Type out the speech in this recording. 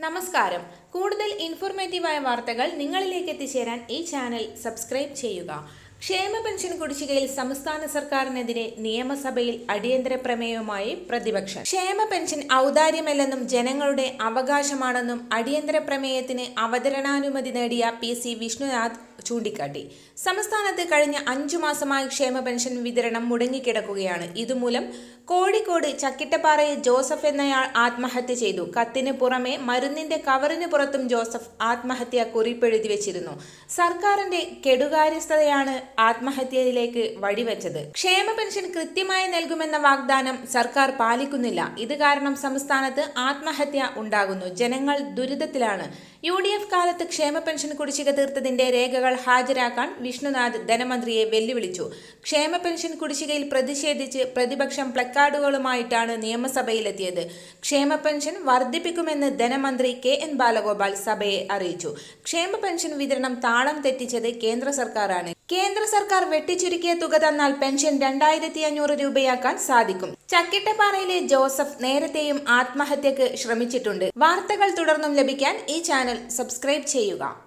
നമസ്കാരം. കൂടുതൽ ഇൻഫോർമേറ്റീവായ വാർത്തകൾ നിങ്ങളിലേക്ക് എത്തിച്ചേരാൻ ഈ ചാനൽ സബ്സ്ക്രൈബ് ചെയ്യുക. ക്ഷേമ പെൻഷൻ കുടിശ്ശികയിൽ സംസ്ഥാന സർക്കാരിനെതിരെ നിയമസഭയിൽ അടിയന്തര പ്രമേയവുമായി പ്രതിപക്ഷം. ക്ഷേമ പെൻഷൻ ഔദാര്യമല്ലെന്നും ജനങ്ങളുടെ അവകാശമാണെന്നും അടിയന്തര പ്രമേയത്തിന് അവതരണാനുമതി നേടിയ പി സി വിഷ്ണുനാഥ് ചൂണ്ടിക്കാട്ടി. സംസ്ഥാനത്ത് കഴിഞ്ഞ അഞ്ചു മാസമായി ക്ഷേമ പെൻഷൻ വിതരണം മുടങ്ങിക്കിടക്കുകയാണ്. ഇതുമൂലം കോഴിക്കോട് ചക്കിട്ടപ്പാറയിൽ ജോസഫ് എന്നയാൾ ആത്മഹത്യ ചെയ്തു. കത്തിന് പുറമെ മരുന്നിന്റെ കവറിന് പുറത്തും ജോസഫ് ആത്മഹത്യ കുറിപ്പെഴുതി വെച്ചിരുന്നു. സർക്കാരിന്റെ കെടുകാര്യസ്ഥതയാണ് ആത്മഹത്യയിലേക്ക് വഴിവെച്ചത്. ക്ഷേമ പെൻഷൻ കൃത്യമായി നൽകുമെന്ന വാഗ്ദാനം സർക്കാർ പാലിക്കുന്നില്ല. ഇത് കാരണം സംസ്ഥാനത്ത് ആത്മഹത്യ ഉണ്ടാകുന്നു. ജനങ്ങൾ ദുരിതത്തിലാണ്. യു ഡി എഫ് കാലത്ത് ക്ഷേമ പെൻഷൻ കുടിശ്ശിക തീർത്തതിന്റെ രേഖകൾ ഹാജരാക്കാൻ വിഷ്ണുനാഥ് ധനമന്ത്രിയെ വെല്ലുവിളിച്ചു. ക്ഷേമ പെൻഷൻ കുടിശ്ശികയിൽ പ്രതിഷേധിച്ച് പ്രതിപക്ഷം പ്ലക്കാർഡുകളുമായിട്ടാണ് നിയമസഭയിലെത്തിയത്. ക്ഷേമ പെൻഷൻ വർദ്ധിപ്പിക്കുമെന്ന് ധനമന്ത്രി കെ എൻ ബാലഗോപാൽ സഭയെ അറിയിച്ചു. ക്ഷേമ പെൻഷൻ വിതരണം താളം തെറ്റിച്ചത് കേന്ദ്ര സർക്കാരാണ്. കേന്ദ്ര സർക്കാർ വെട്ടിച്ചുരുക്കിയ തുക തന്നാൽ പെൻഷൻ രണ്ടായിരത്തി അഞ്ഞൂറ് രൂപയാക്കാൻ സാധിക്കും. ചക്കിട്ടപ്പാറയിലെ ജോസഫ് നേരത്തെയും ആത്മഹത്യക്ക് ശ്രമിച്ചിട്ടുണ്ട്. വാർത്തകൾ തുടർന്നും ലഭിക്കാൻ ഈ ചാനൽ സബ്സ്ക്രൈബ് ചെയ്യുക.